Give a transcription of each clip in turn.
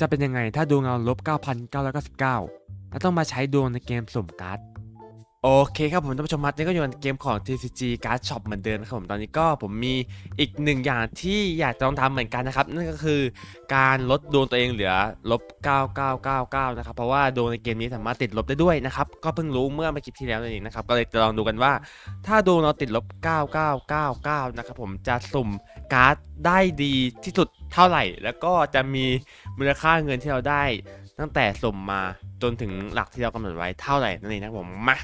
จะเป็นยังไงถ้าดวงเราลบ 9,999 แล้วต้องมาใช้ดวงในเกมสุ่มการ์ด โอเคครับผมท่านผู้ชมครับนี่ก็อยู่ในเกมของ TCG Card Shop เหมือนเดิมนะครับผมตอนนี้ก็ผมมีอีกหนึ่งอย่างที่อยากจะลองทำเหมือนกันนะครับ นั่นก็คือการลดดวงตัวเองเหลือลบ 9999 นะครับ เพราะว่าดวงในเกมนี้สามารถติดลบได้ด้วยนะครับ ก็เพิ่งรู้เมื่อไม่คลิปที่แล้วนั่นเองนะครับ ก็เลยจะลองดูกันว่า ถ้าดวงเราติดลบ 9999 นะครับผมจะสุ่มการ์ดได้ดีที่สุดเท่าไหร่ แล้วก็จะมีมูลค่าเงินที่เราได้ ตั้งแต่สุ่มมาจนถึงหลักที่เรากำหนดไว้เท่าไหร่นั่นเองนะผมมา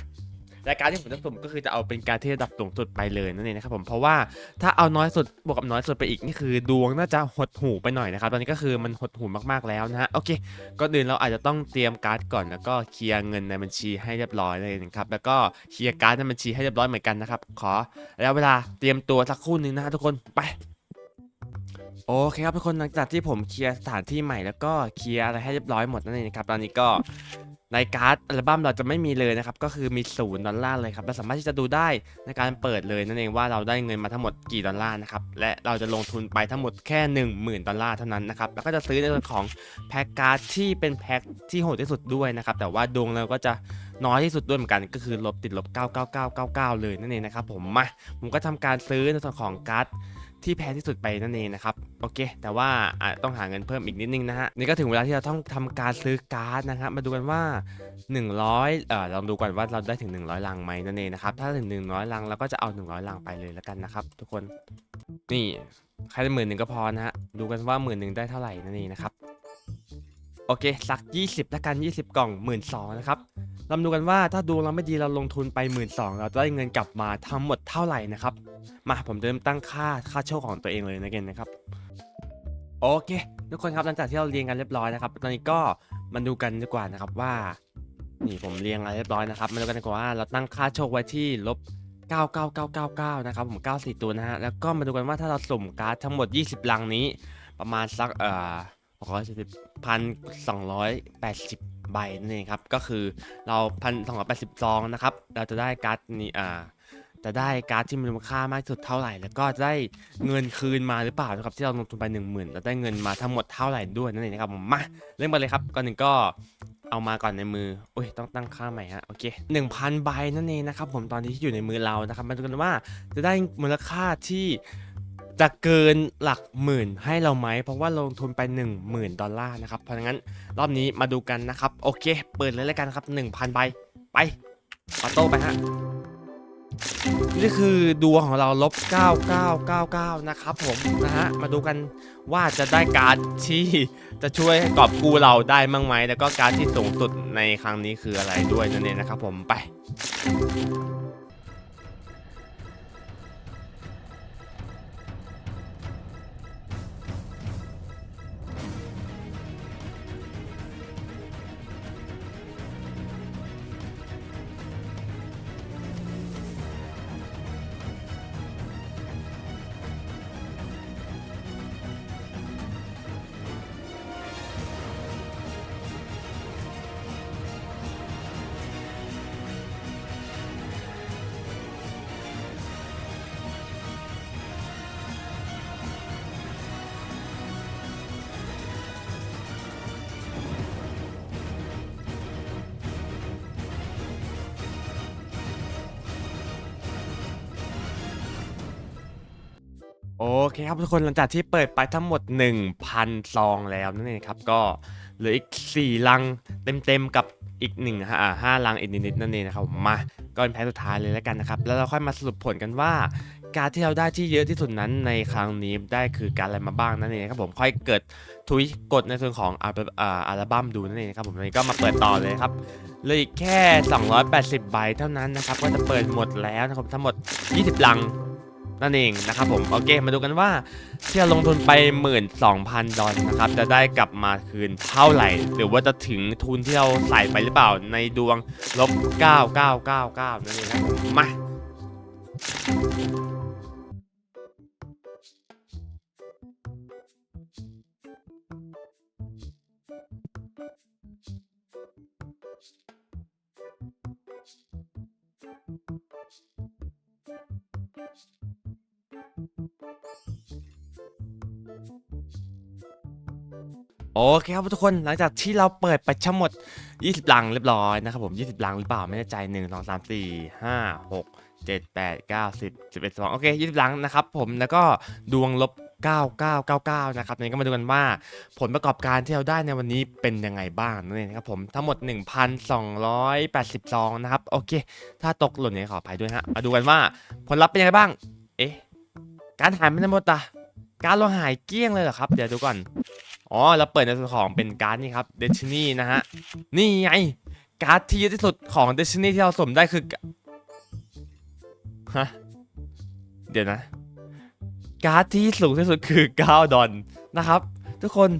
และการที่ผมจะสุ่มก็คือจะเอาเป็นการที่ระดับสูงสุดไปเลยนั่นเองนะครับผมเพราะว่าถ้าเอาน้อยสุดบวกกับน้อยสุดไปอีกนี่คือดวงน่าจะหดหูไปหน่อยนะครับตอนนี้ก็คือมันหดหูมากๆแล้วนะฮะโอเคก่อนอื่นเราอาจจะต้องเตรียมการ์ดก่อนแล้วก็เคลียร์เงินในบัญชีให้เรียบร้อยเลยนะครับแล้วก็เคลียร์การ์ดในบัญชีให้เรียบร้อยเหมือนกันนะครับขอแล้วเวลาเตรียมตัวสักครู่หนึงนะฮะทุกคนไปโอเคครับทุกคนหลังจากที่ผมเคลียร์สถานที่ใหม่แล้วก็เคลียร์อะไรให้เรียบร้อยหมดนั่นเองนะครับตอนนี้ก็ ในการ์ดอัลบั้มเราจะไม่มีเลยนะครับ ก็คือมีศูนย์ดอลลาร์เลยครับเราสามารถที่จะดูได้ในการเปิดเลยนั่นเองว่าเราได้เงินมาทั้งหมดกี่ดอลลาร์นะครับ และเราจะลงทุนไปทั้งหมดแค่ 1 0,000 ดอลลาร์เท่านั้นนะครับ แล้วก็จะซื้อในส่วนของแพ็กการ์ดที่เป็นแพ็กที่โหดที่สุดด้วยนะครับ แต่ว่าดวงเราก็จะน้อยที่สุดด้วยเหมือนกันก็คือลบติดลบ 99999 เลยนั่นเองนะครับผมมาผมก็ทำการซื้อในส่วนของการ์ด ที่แพงที่สุดไปนั่นเองนะครับโอเค แต่ว่าอาจต้องหาเงินเพิ่มอีกนิดนึงนะฮะนี่ก็ถึงเวลาที่เราต้องทำการซื้อการ์ดนะครับมาดูกันว่า 100เอ่อลองดูก่อนว่าเราได้ถึง 100ลังไหมนั่นเองนะครับถ้าถึง 100ลังเราก็จะเอา 100ลังไปเลยแล้วกันนะครับทุกคนนี่ใครได้หมื่นหนึ่งก็พอนะฮะดูกันว่าหมื่นหนึ่งได้เท่าไหร่นั่นเองนะครับโอเคสัก 20 แล้วกัน 20 กล่อง1 2ื่นนะครับ ลองดูกันว่าถ้าดูเราไม่ดีเราลงทุนไปหมื่นสองเราจะได้เงินกลับมาทั้งหมดเท่าไหร่นะครับ มาผมเริ่มตั้งค่าค่าโชคของตัวเองเลยนะกันนะครับ โอเค ทุกคนครับหลังจากที่เราเรียงกันเรียบร้อยนะครับ ตอนนี้ก็มาดูกันดีกว่านะครับว่า นี่ผมเรียงอะไรเรียบร้อยนะครับมาดูกันดีกว่าเราตั้งค่าโชคไว้ที่ลบ99999 นะครับผม 94 ตัวนะฮะ แล้วก็มาดูกันว่าถ้าเราสุ่มการ์ดทั้งหมด 20 ลังนี้ ประมาณสักเอ่อ640,280 ใบนั่นเองครับ ก็คือเราพันสองร้อยปสิบซองนะครับ เราจะได้การ์ดนี้อ่าจะได้การ์ดที่มีมูลค่ามากสุดเท่าไหร่ แล้วก็จะได้เงินคืนมาหรือเปล่านะครับที่เราลงทุนไป 1 0,000แล้วได้เงินมาทั้งหมดเท่าไหร่ด้วยนั่นเองนะครับผมมาเริ่มกันเลยครับก่อนหนึ่งก็เอามาก่อนในมืออุ้ยต้องตั้งค่าใหม่ฮะโอเค1,000ใบนั่นเองนะครับผมตอนนี้ที่อยู่ในมือเรานะครับมาดูกันว่าจะได้มูลค่าที่ จะเกินหลักหมื่นให้เราไหม เพราะว่าลงทุนไป 10,000 ดอลลาร์นะครับ เพราะงั้นรอบนี้มาดูกันนะครับ โอเค เปิดเลยแล้วกันครับ 1,000ใบไปออโต้ไปฮะนี่คือดวงของเราลบ 9999 นะครับผมนะฮะ มาดูกันว่าจะได้การ์ดที่จะช่วยกอบกู้เราได้มั้งไหม แล้วก็การ์ดที่สูงสุดในครั้งนี้คืออะไรด้วยนั่นเองนะครับผมไป โอเคครับทุกคนหลังจากที่เปิดไปทั้งหมด 1,000 ซองแล้วนั่นเองครับก็เหลืออีก 4 ลังเต็มๆกับอีก1อ่าห้าลังอีกนิดๆนั่นเองนะครับผมมาก็เป็นแพ้สุดท้ายเลยแล้วกันนะครับ แล้วเราค่อยมาสรุปผลกันว่า การที่เราได้ที่เยอะที่สุดนั้นในครั้งนี้ได้คือการอะไรมาบ้างนั่นเองครับผมค่อยเกิดทวิตกดในส่วนของอัลบั้มอ่าอัลบั้มดูนั่นเองครับผมนนี้ก็มาเปิดต่อเลยครับเหลยแค่ 280 ใบเท่านั้นนะครับก็จะเปิดหมดแล้วนะครับทั้งหมด 20 ลัง นั่นเองนะครับผมโอเคมาดูกันว่าที่เราลงทุนไป 12,000 ดอลนะครับจะได้กลับมาคืนเท่าไหร่ หรือว่าจะถึงทุนที่เราใส่ไปหรือเปล่าในดวงลบ 9999 นั่นเองครับมา โอเคครับทุกคนหลังจากที่เราเปิดไปทั้งหมด 20ลังเรียบร้อยนะครับผม 20ลังหรือเปล่าไม่แน่ใจ 1 2 3 4 5 6 7 8 9 10 11 12โอเค 20ลังนะครับผมแล้วก็ดวงลบ 9999 นะครับนี้ก็มาดูกันว่าผลประกอบการที่เราได้ในวันนี้เป็นยังไงบ้างนั่นเองนะครับผมทั้งหมด 1,280ซองนะครับ โอเค ถ้าตกหล่นเนี่ยขออภัยด้วยฮะมาดูกันว่าผลลัพธ์เป็นยังไงบ้าง เอ๊ะ การหายไม่ได้หมดตาการเราหายเกลี้ยงเลยเหรอครับ เดี๋ยวดูก่อน อ๋อเราเปิดในส่วนของเป็นการ์ดนี่ครับ Destiny นะฮะนี่ไงการ์ดที่เยอะที่สุดของ Destiny ที่เราสมได้คือฮะเดี๋ยวนะ การ์ดที่สูงที่สุดคือ9ดอลนะครับ ทุกคน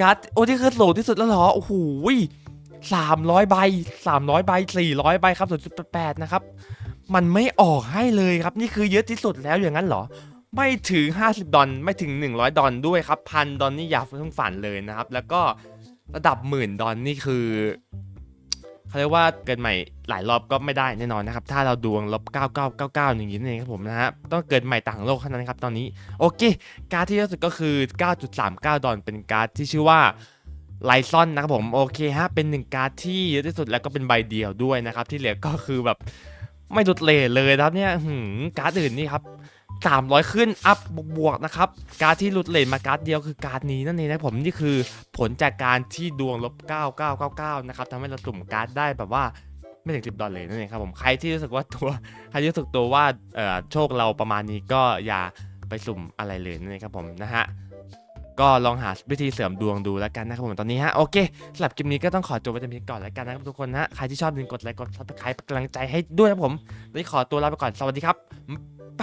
การ์ดโอ้ที่คือสูงที่สุดแล้วเหรอโอ้โหสามร้อยใบสามร้อยใบสี่ร้อยใบครับศูนย์จุดแปดนะครับ มันไม่ออกให้เลยครับ นี่คือเยอะที่สุดแล้วอย่างนั้นเหรอ ไม่ถึง 50 ดอลไม่ถึง 100 ดอลด้วยครับพันดอลนี่อย่าเพิ่งฝันเลยนะครับ แล้วก็ระดับหมื่นดอลนี่คือเขาเรียกว่าเกินใหม่หลายรอบก็ไม่ได้แน่นอนนะครับ ถ้าเราดวงลบ 9999 อย่างนี้นั่นเองครับผมนะฮะต้องเกิดใหม่ต่างโลกเท่านั้นครับตอนนี้โอเค การ์ดที่เยอะสุดก็คือ 9.39 ดอลเป็นการ์ดที่ชื่อว่าไลซอนนะครับผมโอเคฮะเป็นหนึ่งการ์ดที่เยอะที่สุดแล้วก็เป็นใบเดียวด้วยนะครับ ที่เหลือก็คือแบบไม่ดุดเลทเลยครับเนี่ยหืมการ์ดอื่นนี่ครับ 300 ขึ้น อัพบวกๆนะครับ การที่หลุดเลนมาการ์ดเดียวคือการ์ดนี้นั่นเองนะผมนี่คือผลจากการที่ดวงลบ 9999 นะครับทำให้เราสุ่มการ์ดได้แบบว่าไม่ถึง10ดอลเลยนั่นเองครับผมใครที่รู้สึกว่าตัวใครที่รู้สึกตัวว่าโชคเราประมาณนี้ก็อย่าไปสุ่มอะไรเลยนั่นเองครับผมนะฮะก็ลองหาวิธีเสริมดวงดูแล้วกันนะครับผมตอนนี้ฮะโอเคสำหรับคลิปนี้ก็ต้องขอจบไว้แต่เพียงก่อนแล้วกันนะครับทุกคนนะใครที่ชอบอย่าลืมกดไลค์กดซับสไครป์เป็นกำลังใจให้ด้วยนะครับผมวันนี้ขอตัวลาไปก่อนสวัสดีครับไป